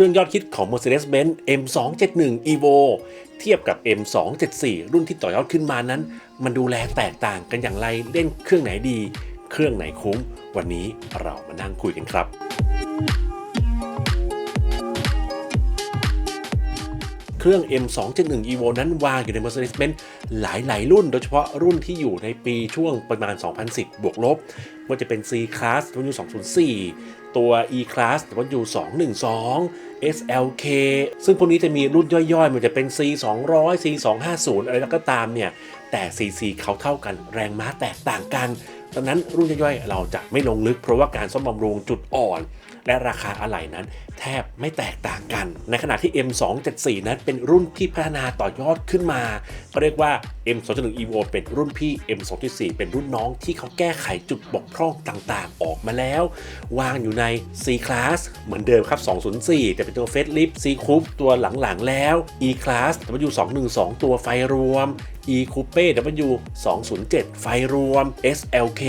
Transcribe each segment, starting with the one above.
ครื่องยอดฮิตของ Mercedes-Benz M271 Evo เทียบกับ M274 รุ่นที่ต่อยอดขึ้นมานั้น มันดูแลแตกต่างกันอย่างไรเล่นเครื่องไหนดี เครื่องไหนคุ้ม วันนี้เรามานั่งคุยกันครับ เครื่อง M271 Evo นั้นวางอยู่ใน Mercedes-Benz หลาย ๆ รุ่น โดยเฉพาะรุ่นที่อยู่ในปีช่วงประมาณ 2010 บวกลบว่าจะเป็น C Class W204 ตัว E Class หรือว่า U212 SLK ซึ่งพวกนี้จะมีรุ่นย่อยๆ มันจะเป็น C 200 C 250 อะไรแล้วก็ตามเนี่ย แต่ CC เขาเท่ากันแรงม้าแตกต่างกันดังนั้นรุ่นย่อยๆ เราจะไม่ลงลึกเพราะว่าการซ่อมบำรุงจุดอ่อน และราคาอะไหล่นั้น แทบไม่แตกต่างกัน ในขณะที่ M274 นั้นเป็นรุ่นที่พัฒนาต่อยอดขึ้นมาก็เรียกว่า M271 Evo เป็นรุ่นพี่ M274 เป็นรุ่นน้องที่เขาแก้ไขจุดบกพร่องต่างๆ ออกมาแล้ว วางอยู่ใน C Class เหมือนเดิมครับ 204 แต่เป็นตัว Facelift C Coupe ตัวหลังๆแล้ว E Class W212 ตัวไฟรวม E Coupe W 207 ไฟรวม SLK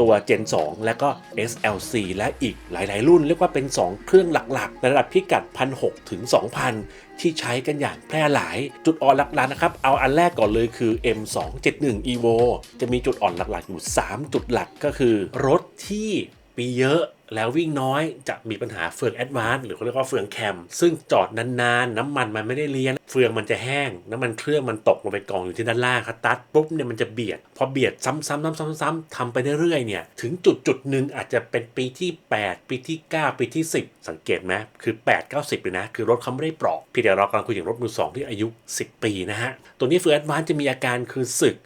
ตัว Gen 2 และก็ SLC และอีกหลาย ๆ รุ่น เรียกว่าเป็น 2 เครื่องหลัก ๆ ในระดับพิกัด 1,600 ถึง 2,000 ที่ใช้กันอย่างแพร่หลาย จุดอ่อนหลัก ๆ นะครับ เอาอันแรกก่อนเลยคือ M271 Evo จะมีจุดอ่อนหลัก ๆ อยู่ 3 จุดหลักก็คือรถที่ ปีเยอะแล้ววิ่งน้อยจะมีปัญหาเฟืองแอดวานซ์หรือเขาเรียกว่าเฟืองแคม ซึ่งจอดนานๆ น้ำมันมันไม่ได้เลี้ยง เฟืองมันจะแห้ง น้ำมันเครื่องมันตกลงไปกองอยู่ที่ด้านล่างครับตัดปุ๊บเนี่ยมันจะเบียด พอเบียดซ้ำๆซ้ำๆๆทำไปเรื่อยๆเนี่ยถึงจุดจุดๆหนึ่งอาจจะเป็นปีที่ 8 ปีที่ 9 ปีที่ 10 สังเกตไหมคือ 8 9 10เลยนะ คือรถเขาไม่ได้ปลอกพี่เดี๋ยวเรากำลังคุยถึงรถมือสองที่อายุ 10 ปีนะฮะตัวนี้เฟืองแอดวานซ์จะมีอาการคือสึก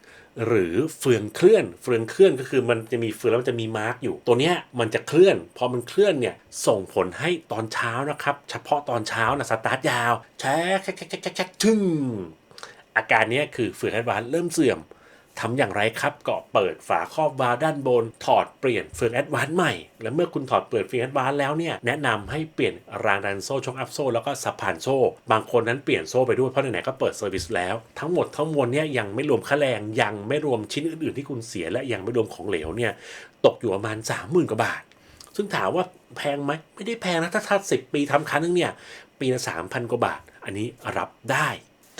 หรือเฟืองเคลื่อน เฟืองเคลื่อนก็คือมันจะมีเฟืองแล้วมันจะมีมาร์กอยู่ ตัวเนี้ยมันจะเคลื่อน พอมันเคลื่อนเนี่ยส่งผลให้ตอนเช้านะครับ เฉพาะตอนเช้านะสตาร์ทยาวแช็คแช็คแช็คแช็คแช็คทึ่งอาการนี้คือเฟืองแอดวานเริ่มเสื่อม ทำอย่างไรครับ ก็เปิดฝาครอบวาล์วด้านบน ถอดเปลี่ยนเฟืองแอดวานซ์ใหม่ และเมื่อคุณถอดเปลี่ยนเฟืองแอดวานซ์แล้วเนี่ยแนะนำให้เปลี่ยนรางดันโซ่ช็อคอัพโซ่แล้วก็สับผ่านโซ่ บางคนนั้นเปลี่ยนโซ่ไปด้วยเพราะไหนๆก็เปิดเซอร์วิสแล้วทั้งหมดทั้งมวลเนี่ยยังไม่รวมค่าแรงยังไม่รวมชิ้นอื่นๆ ที่คุณเสียและยังไม่รวมของเหลวเนี่ยตกอยู่ประมาณ 30,000กว่าบาท ซึ่งถามว่าแพงไหมไม่ได้แพงนะถ้าถ้าสิปีทำครั้งนึงเนี่ยปีละ3,000กว่าบาท อันนี้รับได้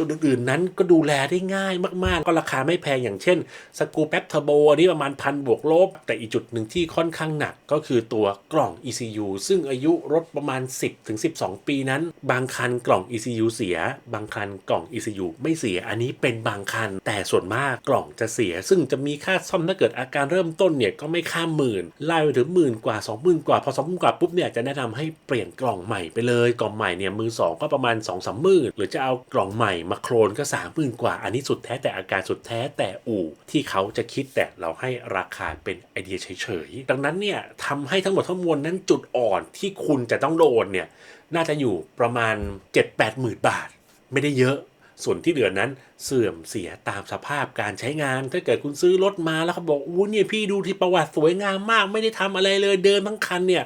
จุดอื่นๆนั้นก็ดูแลได้ง่ายมากๆ ก็ราคาไม่แพงอย่างเช่นสกูแป๊บเทอร์โบอันนี้ประมาณพันบวกลบ แต่อีกจุดหนึ่งที่ค่อนข้างหนักก็คือตัวกล่อง ECU ซึ่งอายุรถประมาณ 10ถึง12 ปีนั้น บางคันกล่อง ECU เสีย บางคันกล่อง ECU ไม่เสียอันนี้เป็นบางคัน แต่ส่วนมากกล่องจะเสีย ซึ่งจะมีค่าซ่อมถ้าเกิดอาการเริ่มต้นเนี่ยก็ไม่ข้ามหมื่นไล่ไปถึงหมื่นกว่า20,000กว่าพอ20,000กว่าปุ๊บเนี่ยจะแนะนำให้เปลี่ยนกล่องใหม่ไปเลยกล่องใหม่เนี่ยมือสองก็ประมาณ2 3หมื่นหรือจะเอากล่องใหม่มาโครนก็3 0,000กว่า อันนี้สุดแท้แต่อาการสุดแท้แต่อู่ ที่เขาจะคิดแต่เราให้ราคาเป็นไอเดียเฉยๆ ดังนั้นเนี่ยทำให้ทั้งหมดทั้งมวลนั้นจุดอ่อนที่คุณจะต้องโดนเนี่ยน่าจะอยู่ประมาณ 7-8หมื่นบาท ไม่ได้เยอะส่วนที่เหลือนั้นเสื่อมเสียตามสภาพการใช้งาน ถ้าเกิดคุณซื้อรถมาแล้วเขาบอกอู้เนี่ยพี่ดูที่ประวัติสวยงามมาก ไม่ได้ทำอะไรเลยเดินทั้งคันเนี่ย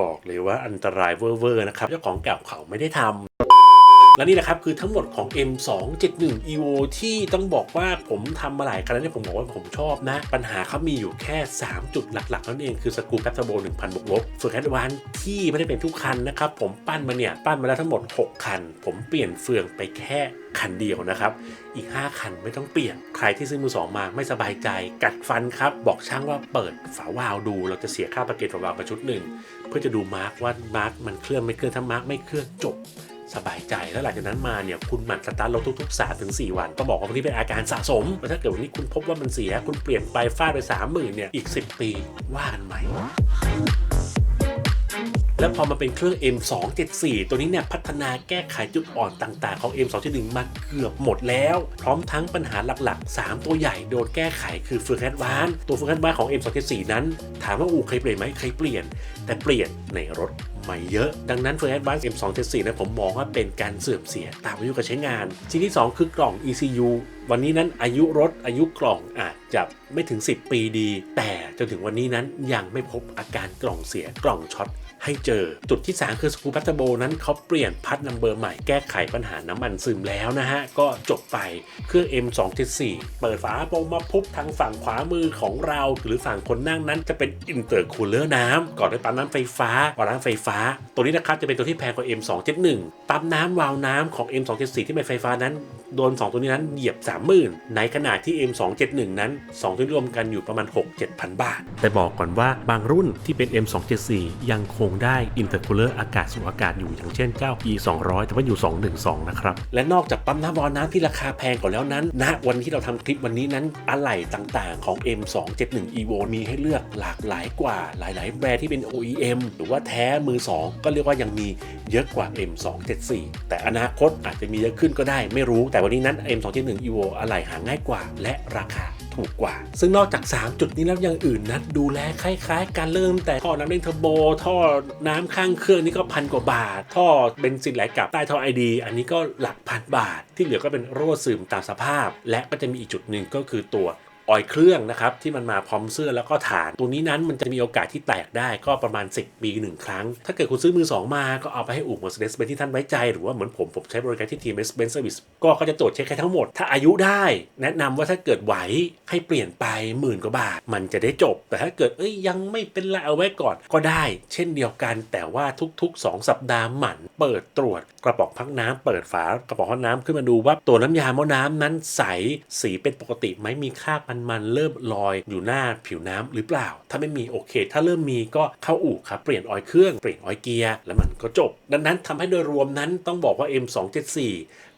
บอกเลยว่าอันตรายเวอร์ๆนะครับเจ้าของเก่าเขาไม่ได้ทำ และนี่นะครับคือทั้งหมดของ M271 Evo ที่ต้องบอกว่าผมทำมาหลายครั้งแล้วเนี่ยผมบอกว่าผมชอบนะ ปัญหาเขามีอยู่แค่ 3 จุดหลักๆนั่นเองคือสกูแป๊บเทโบ1,000บวกลบเฟืองแอดวานที่ไม่ได้เป็นทุกคันนะครับผมปั้นมาเนี่ยปั้นมาแล้วทั้งหมด 6 คัน ผมเปลี่ยนเฟืองไปแค่คันเดียวนะครับ อีก 5 คันไม่ต้องเปลี่ยน ใครที่ซื้อมือสองมาไม่สบายใจ กัดฟันครับ บอกช่างว่าเปิดฝาวาล์วดู เราจะเสียค่าประเกตฝาวาล์วมาชุดหนึ่ง เพื่อจะดูมาร์กว่ามาร์กมันเคลื่อนไม่เคลื่อนถ้ามาร์กไม่เคลื่อนจบ สบายใจแล้วหลังจากนั้นมาเนี่ยคุณหมั่นสตาร์ทรถทุกๆ3ถึง4วันต้องบอกว่าพวกนี้เป็นอาการสะสมแล้วถ้าเกิดวันนี้คุณพบว่ามันเสียคุณเปลี่ยนไปฟาดไป3 0,000เนี่ยอีก 10 ปีว่ากันใหม่แล้วพอมาเป็นเครื่อง M274 ตัวนี้เนี่ยพัฒนาแก้ไขจุดอ่อนต่างๆ ของ M271 มาเกือบหมดแล้ว พร้อมทั้งปัญหาหลักๆ 3 ตัวใหญ่โดนแก้ไขคือเฟืองแอดวานตัวเฟืองแอดวานของ M274 นั้น ถามว่าอูเคยเปลี่ยนไหมเคยเปลี่ยน แต่เปลี่ยนในรถ หม่เยอะ ดังนั้นเฟืองแอดวานซ์ M274 นะผมมองว่าเป็นการเสื่อมเสียตามอายุการใช้งานชิ้นที่ 2 คือกล่อง ECU วันนี้นั้นอายุรถอายุกล่องอาจจะไม่ถึง 10 ปีดี แต่จนถึงวันนี้นั้นยังไม่พบอาการกล่องเสียกล่องช็อตให้เจอจุดที่ 3 คือสกูปัตโบนั้นเขาเปลี่ยนพัดนัมเบอร์ใหม่แก้ไขปัญหาน้ำมันซึมแล้วนะฮะ ก็จบไปเครื่อง M274 เปิดฝาโปรงมาปุ๊บทางฝั่งขวามือของเราหรือฝั่งคนนั่งนั้นจะเป็นอินเตอร์คูลเลอร์น้ำก่อนด้วยปั๊มน้ำไฟฟ้าก่อนน้ำไฟฟ้า ตัวนี้นะครับจะเป็นตัวที่แพงกว่า M271 ปั๊มน้ำวาล์วน้ำของ M274 ที่เป็นไฟฟ้านั้น โดน 2 ตัวนี้นั้นเหยียบ 30,000 ในขณะที่ M271 นั้น 2 ตัวรวมกันอยู่ประมาณ 6-7,000 บาท แต่บอกก่อนว่าบางรุ่นที่เป็น M274 ยังคงได้อินเตอร์คูลเลอร์อากาศสูดอากาศอยู่อย่างเช่นเจ้า E 200 แต่ว่าอยู่ 212 นะครับ และนอกจากปั๊มน้ำวาล์วน้ำที่ราคาแพงกว่าแล้วนั้นณวันที่เราทำคลิปวันนี้นั้นอะไหล่ต่างๆของ M271 Evo มีให้เลือกหลากหลายกว่าหลาย ๆ แบรนด์ที่เป็น OEM หรือว่าแท้มือ 2 ก็เรียกว่ายังมีเยอะกว่า M274 แต่อนาคตอาจจะมีเยอะขึ้นก็ได้ไม่รู้แต่วันนี้นั้น M271 Evo อะไหล่หาง่ายกว่า และราคาถูกกว่า ซึ่งนอกจาก 3 จุดนี้แล้วอยังอื่นนัดดูแลคล้ายๆ การเริ่มแต่ท่อน้ำเล่นเทอร์โบ ท่อน้ำข้างเครื่องนี่ก็พันกว่าบาท ท่อเบนซินไหลกลับใต้ท่อไอดีอันนี้ก็หลักพันบาท ที่เหลือก็เป็นรั่วซึมตามสภาพ และก็จะมีอีกจุดหนึ่งก็คือตัว ออยเครื่องนะครับที่มันมาพร้อมเสื้อแล้วก็ฐาน ตัวนี้นั้นมันจะมีโอกาสที่แตกได้ก็ประมาณ 10 ปีหนึ่งครั้ง ถ้าเกิดคุณซื้อมือ 2 มาก็เอาไปให้อู่ Mercedes Benz ที่ท่านไว้ใจ หรือว่าเหมือนผมผมใช้บริการที่ทีม Mercedes Service ก็เขาจะตรวจเช็คให้ทั้งหมด ถ้าอายุได้ แนะนำว่าถ้าเกิดไหวให้เปลี่ยนไปหมื่นกว่าบาท มันจะได้จบ แต่ถ้าเกิดเอ้ยยังไม่เป็นไรเอาไว้ก่อนก็ได้ เช่นเดียวกัน แต่ว่าทุก ๆ 2 สัปดาห์หมั่นเปิดตรวจกระป๋องพักน้ำเปิดฝากระป๋องพักน้ำขึ้นมาดูว่าตัวน้ำยาหม้อน้ำนั้นใสสีเป็นปกติไหมมีคราบมันมันเริ่มลอยอยู่หน้าผิวน้ำหรือเปล่า ถ้าไม่มีโอเค ถ้าเริ่มมีก็เข้าอู่ครับเปลี่ยนออยเครื่องเปลี่ยนออยเกียร์แล้วมันก็จบ ดังนั้นทำให้โดยรวมนั้นต้องบอกว่า M274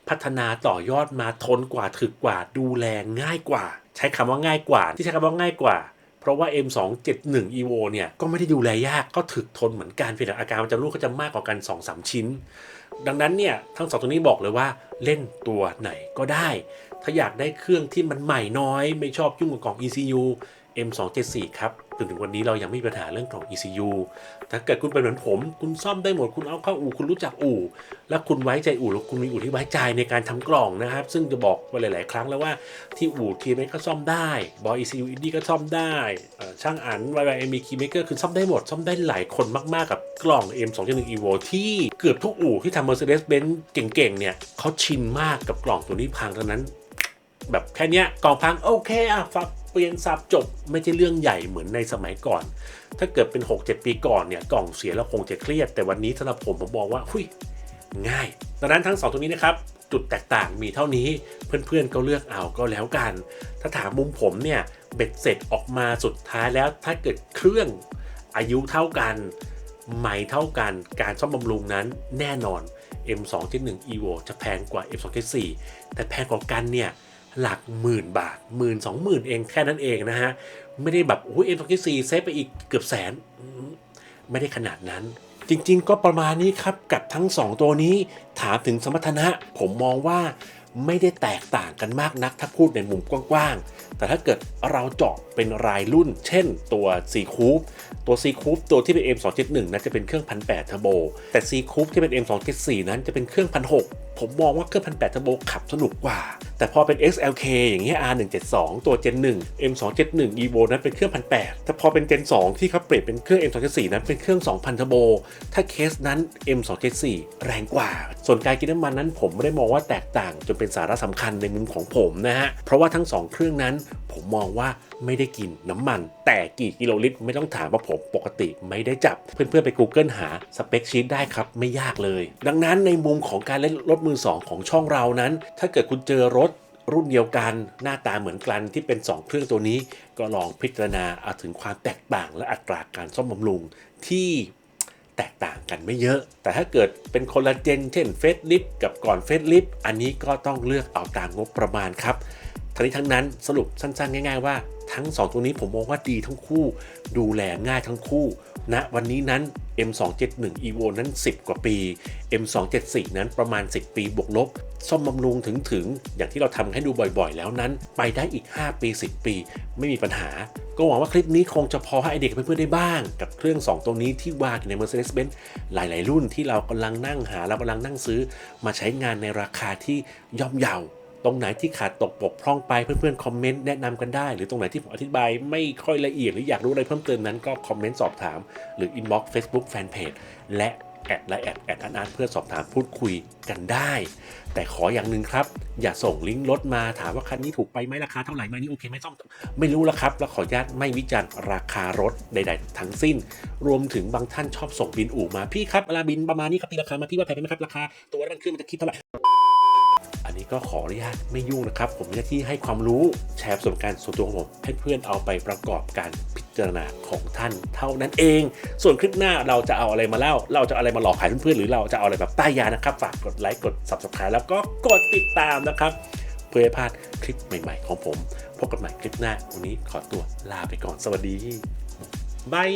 พัฒนาต่อยอดมาทนกว่าถึกกว่าดูแลง่ายกว่า ใช้คำว่าง่ายกว่า ที่ใช้คำว่าง่ายกว่า เพราะว่า M271 Evo เนี่ยก็ไม่ได้ดูแลยากก็ถึกทนเหมือนกันเพียงแต่อาการมันจะรู้ก็จะมากกว่ากัน 2-3 ชิ้น ดังนั้นเนี่ยทั้งสองตัวนี้บอกเลยว่าเล่นตัวไหนก็ได้ ถ้าอยากได้เครื่องที่มันใหม่น้อย ไม่ชอบยุ่งกับกล่อง ECU M274 ครับ จนถึงวันนี้เรายังไม่มีปัญหาเรื่องกล่อง ECU ถ้าเกิดคุณเป็นเหมือนผม คุณซ่อมได้หมด คุณเอาเข้าอู่ คุณรู้จักอู่ แล้วคุณไว้ใจอู่ แล้วคุณมีอู่ที่ไว้ใจในการทำกล่องนะครับ ซึ่งจะบอกไปหลาย ๆ ครั้งแล้วว่าที่อู่ทีเมก็ซ่อมได้ บอย ECU อินดี้ก็ซ่อมได้ ช่างอัน YYM คีเมเกอร์คือซ่อมได้หมด ซ่อมได้หลายคนมาก ๆ กับกล่อง M2.1 Evo ที่เกือบทุกอู่ที่ทำ Mercedes-Benz เก่ง ๆ เนี่ยเขาชินมากกับกล่องตัวนี้พังดังนั้น แบบแค่นี้กล่องพังโอเคอะฟับ เปลี่ยนสับจบไม่ใช่เรื่องใหญ่เหมือนในสมัยก่อน ถ้าเกิดเป็น 6-7 ปีก่อนเนี่ยกล่องเสียแล้วคงจะเครียด แต่วันนี้สำหรับผมผมบอกว่าหุยง่ายดังนั้นทั้งสองตัวนี้นะครับจุดแตกต่างมีเท่านี้เพื่อนๆก็เลือกเอาก็แล้วกัน ถ้าถามมุมผมเนี่ยเบ็ดเสร็จออกมาสุดท้ายแล้วถ้าเกิดเครื่องอายุเท่ากันใหมเท่ากันการซ่อมบำรุงนั้นแน่นอน M271 Evo จะแพงกว่า M274 แต่แพงกว่ากันเนี่ย หลักหมื่นบาทหมื่นสองหมื่นเองแค่นั้นเองนะฮะ ไม่ได้แบบโอ้ยเอ็มสองสี่เซฟไปอีกเกือบแสน ไม่ได้ขนาดนั้น จริงๆ ก็ประมาณนี้ครับ กับทั้ง 2 ตัวนี้ถามถึงสมรรถนะ ผมมองว่าไม่ได้แตกต่างกันมากนักถ้าพูดในมุมกว้างๆ แต่ถ้าเกิดเราเจาะเป็นรายรุ่น เช่นตัว C Coupe ตัว C Coupe ตัวที่เป็น M271 นั้นจะเป็นเครื่อง 1,800 Turbo แต่ C Coupe ที่เป็น M274 นั้นจะเป็นเครื่อง 1,600ผมมองว่าเครื่อง1,800 Turbo ขับสนุกกว่า แต่พอเป็น XLK อย่างเงี้ย R172 ตัว Gen 1 M271 Evo นั้นเป็นเครื่อง1,800แต่พอเป็น Gen 2 ที่เขาเปลี่ยนเป็นเครื่อง M274 นั้นเป็นเครื่อง 2,000 Turbo ถ้าเคสนั้น M274 แรงกว่า ส่วนการกินน้ำมันนั้นผมไม่ได้มองว่าแตกต่างจนเป็นสาระสำคัญในมุมของผมนะฮะ เพราะว่าทั้ง 2 เครื่องนั้นผมมองว่า ไม่ได้กินน้ำมัน แต่กี่กิโลลิตรไม่ต้องถามว่าผมปกติไม่ได้จับ เพื่อนๆไป Google หาสเปคชีตได้ครับ ไม่ยากเลย ดังนั้นในมุมของการเล่นรถมือ2ของช่องเรานั้น ถ้าเกิดคุณเจอรถรุ่นเดียวกันหน้าตาเหมือนกันที่เป็น 2 เครื่องตัวนี้ ก็ลองพิจารณาเอาถึงความแตกต่างและอัตราการซ่อมบำรุงที่แตกต่างกันไม่เยอะ แต่ถ้าเกิดเป็นคนละเจนเช่นเฟสลิฟกับก่อนเฟสลิฟอันนี้ก็ต้องเลือกเอาตามงบประมาณครับ ทั้งนี้ทั้งนั้นสรุปสั้นๆ ง่าย ๆ ว่าทั้ง 2 ตัวนี้ผมมองว่าดีทั้งคู่ ดูแลง่ายทั้งคู่ณนะวันนี้นั้น M271 Evo นั้น 10 กว่าปี M274 นั้นประมาณ 10 ปีบวกลบซ่อมบำรุงถึงถึงอย่างที่เราทำให้ดูบ่อยๆ แล้วนั้น ไปได้อีก 5 ปี 10 ปี ไม่มีปัญหา ก็หวังว่าคลิปนี้คงจะพอให้เด็กเพื่อนๆได้บ้าง กับเครื่อง 2 ตัวนี้ที่วางใน Mercedes-Benz หลายๆ รุ่นที่เรากำลังนั่งหาเรากำลังนั่งซื้อ มาใช้งานในราคาที่ย่อมเยา ตรงไหนที่ขาดตกบกพร่องไปเพื่อนๆคอมเมนต์แนะนำกันได้ หรือตรงไหนที่ผมอธิบายไม่ค่อยละเอียดหรืออยากรู้อะไรเพิ่มเติมนั้นก็คอมเมนต์สอบถาม หรือ inbox Facebook Fanpage และแอดไลน์แอดแอดอันอาร์ตเพื่อสอบถามพูดคุยกันได้ แต่ขออย่างหนึ่งครับ อย่าส่งลิงก์รถมาถามว่าคันนี้ถูกไปไหมราคาเท่าไหร่ไหมนี่โอเคไม่ต้องไม่รู้แล้วครับ แล้วขออนุญาตไม่วิจารณ์ราคารถใด ๆ ทั้งสิ้น รวมถึงบางท่านชอบส่งบินอู่มาพี่ครับเวลาบินประมาณนี้ครับตีราคามาพี่ว่าแพงไหมครับราคาตัวมันขึ้นมันจะคิดเท่าไหร่ ก็ขออนุญาตไม่ยุ่งนะครับ ผมมีหน้าที่ให้ความรู้แชร์ประสบการณ์ส่วนตัวของผมให้เพื่อนเอาไปประกอบการพิจารณาของท่านเท่านั้นเอง ส่วนคลิปหน้าเราจะเอาอะไรมาเล่า เราจะอาอะไรมาหลอกขายเพื่อนๆหรือเราจะเอาอะไรแบบป้ายยานะครับ ฝากกดไลค์กด subscribe แล้วก็กดติดตามนะครับ เพื่อไม่พลาดคลิปใหม่ๆ ของผมพบกันใหม่คลิปหน้าวันนี้ขอตัวลาไปก่อนสวัสดีบาย